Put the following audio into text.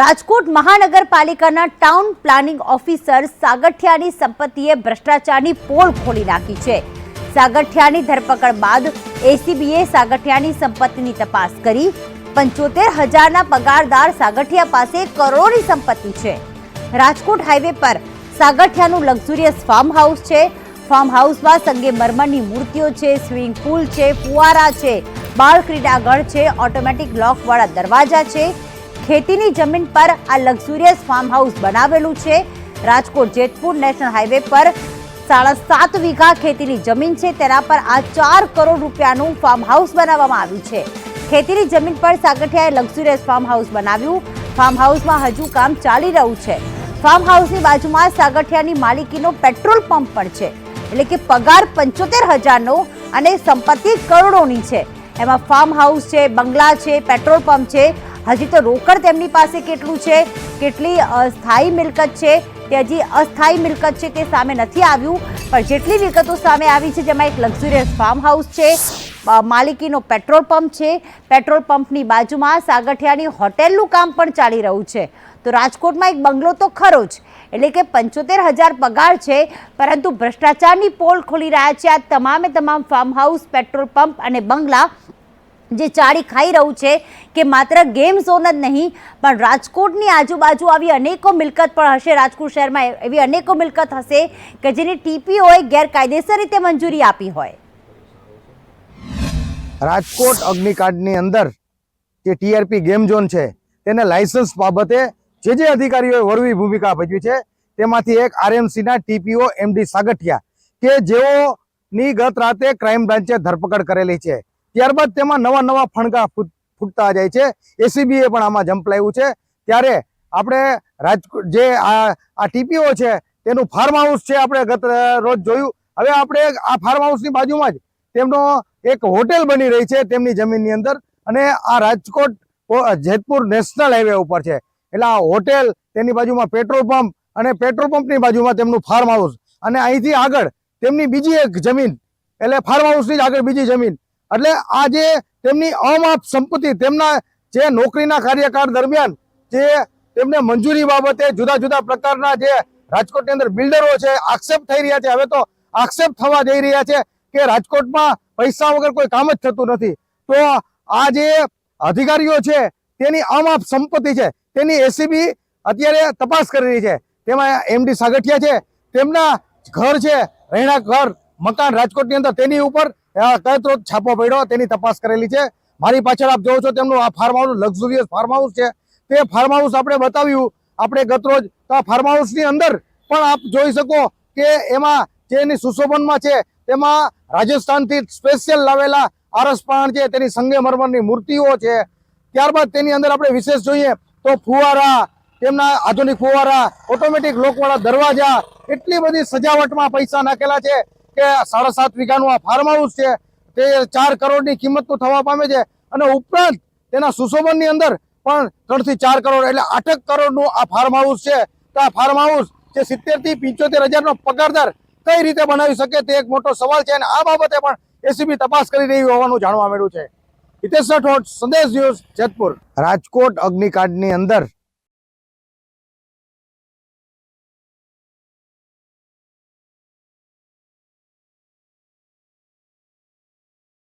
રાજકોટ મહાનગરપાલિકાના town planning officer સાગઠિયાની સંપત્તિએ ભ્રષ્ટાચારની પોલ ખોલી નાખી છે. સાગઠિયાની ધરપકડ બાદ એસીબીએ સાગઠિયાની સંપત્તિની તપાસ કરી. પંચોતેર હજારના પગારદાર સાગઠિયા પાસે કરોડોની સંપત્તિ છે. રાજકોટ હાઈવે પર સાગઠિયાનું લક્ઝુરિયસ ફાર્મ હાઉસ છે. ફાર્મ હાઉસમાં સંગે મરમરની મૂર્તિઓ છે, સ્વિમિંગ પુલ છે, ફુવારા છે, બાળ ક્રીડાગઢ છે, ઓટોમેટિક લોકવાળા દરવાજા છે. ખેતીની જમીન પર આ લક્ઝુરિયસ ફાર્મ હાઉસ બનાવેલું છે. રાજકોટ જેતપુર નેશનલ હાઈવે પર સાડા સાત વીઘા ખેતીની જમીન છે. તેના પર આ ચાર કરોડ રૂપિયાનું ફાર્મ હાઉસ બનાવવામાં આવ્યું છે. ખેતીની જમીન પર સાગઠિયાએ લક્ઝુરિયસ ફાર્મ હાઉસ બનાવ્યું. ફાર્મ હાઉસમાં હજુ કામ ચાલી રહ્યું છે. ફાર્મ હાઉસની બાજુમાં સાગઠિયાની માલિકીનો પેટ્રોલ પંપ પણ છે. એટલે કે પગાર પંચોતેર હજારનો અને સંપત્તિ કરોડોની છે. એમાં ફાર્મ હાઉસ છે, બંગલા છે, પેટ્રોલ પંપ છે હજી તો રોકડ તેમની પાસે કેટલું છે, કેટલી સ્થાયી મિલકત છે તે હજી અસ્થાયી મિલકત છે તે સામે નથી આવ્યું. પણ જેટલી વિગતો સામે આવી છે, જેમાં એક લક્ઝુરિયસ ફાર્મ હાઉસ છે માલિકીનો પેટ્રોલ પંપ છે, પેટ્રોલ પંપની બાજુમાં સાગઠિયાની હોટેલનું કામ પણ ચાલી રહ્યું છે. તો રાજકોટમાં એક બંગલો તો ખરો જ, એટલે કે પંચોતેર હજાર પગાર છે, પરંતુ ભ્રષ્ટાચારની પોલ ખોલી રહ્યા છે આ તમામે તમામ ફાર્મ હાઉસ પેટ્રોલ પંપ અને બંગલા. જે ચાળી ખાઈ રહ્યું છે કે માત્ર ગેમ ઝોન જ નહીં, પણ રાજકોટની આજુબાજુ આવી અનેકો મિલકત પણ હશે. રાજકોટ શહેરમાં એવી અનેકો મિલકત હશે કે જેની ટીપીઓએ ગેરકાયદેસર રીતે મંજૂરી આપી હોય. રાજકોટ અગ્નિકાંડની અંદર જે ટીઆરપી ગેમ ઝોન છે, તેને લાયસન્સ બાબતે જે જે અધિકારીઓએ વરવી ભૂમિકા ભજવી છે, તેમાંથી એક આરએમસીના ટીપીઓ એમડી સાગઠિયા કે જેઓની ગત રાતે ક્રાઇમ બ્રાન્ચે ધરપકડ કરેલી છે. ત્યારબાદ તેમાં નવા નવા ફણગા ફૂટતા જાય છે. એસીબીએ પણ આમાં ઝંપલાવ્યું છે. ત્યારે આપણે રાજકોટ જે આ આ ટીપીઓ છે, તેનું ફાર્મ હાઉસ છે આપણે ગત રોજ જોયું. હવે આપણે આ ફાર્મ હાઉસની બાજુમાં જ તેમનો એક હોટેલ બની રહી છે તેમની જમીનની અંદર અને આ રાજકોટ જેતપુર નેશનલ હાઈવે ઉપર છે. એટલે આ હોટેલ તેની બાજુમાં પેટ્રોલ પંપ અને પેટ્રોલ પંપની બાજુમાં તેમનું ફાર્મ હાઉસ અને અહીંથી આગળ તેમની બીજી એક જમીન, એટલે ફાર્મ હાઉસની જ આગળ બીજી જમીન એટલે આ જે તેમની અમાપ સંપત્તિ, તેમના જે નોકરીના કાર્યકાળ દરમિયાન જે તેમને મંજૂરી બાબતે જુદા જુદા પ્રકારના જે રાજકોટની અંદર બિલ્ડરો છે, આક્ષેપ થઈ રહ્યા છે. હવે તો આક્ષેપ થવા જઈ રહ્યા છે કે રાજકોટમાં પૈસા વગર કોઈ કામ જ થતું નથી. તો આ જે અધિકારીઓ છે, તેની અમાપ સંપત્તિ છે, તેની એસીબી અત્યારે તપાસ કરી રહી છે. તેમાં એમડી સાગઠિયા છે, તેમના ઘર છે, રહેણાંક ઘર, મકાન રાજકોટની અંદર, તેની ઉપર અ, કયત્રોત છાપો પડ્યો તેની તપાસ કરેલી છે. મારી પાછળ આપ જોવો છો તેમનું આ farm house luxurious farm house છે. તે ફાર્મ હાઉસ આપણે બતાવ્યું. આપણે ગતરોજ તો આ ફાર્મ હાઉસની અંદર પણ આપ જોઈ શકો કે એમાં જે એની સુશોભનમાં છે તેમાં રાજસ્થાનથી સ્પેશિયલ લાવેલા આરસ પાણ છે તેની સંગેમરમરની મૂર્તિઓ છે. ત્યારબાદ તેની અંદર આપણે વિશેષ જોઈએ તો ફુવારા તેમના આધુનિક ફુવારા ઓટોમેટિક લોકવાળા દરવાજા એટલી બધી સજાવટમાં પૈસા નાખેલા છે. કે સાડા સાત વીઘાનું આ ફાર્મ હાઉસ છે, તે ચાર કરોડની કિંમતનું થવા પામે છે અને ઉપરાંત તેના સુશોભનની અંદર પણ ત્રણથી ચાર કરોડ એટલે આઠક કરોડનું આ ફાર્મ હાઉસ છે. તો આ ફાર્મ હાઉસ જે સિત્તેરથી પંચોતેર હજારનો પગારદાર કઈ રીતે બનાવી શકે તે એક મોટો સવાલ છે અને આ બાબતે પણ એસીબી તપાસ કરી રહી હોવાનું જાણવા મળ્યું છે. હિતેશ રાઠોડ, સંદેશ ન્યૂઝ જેતપુર. રાજકોટ અગ્નિકાંડની અંદર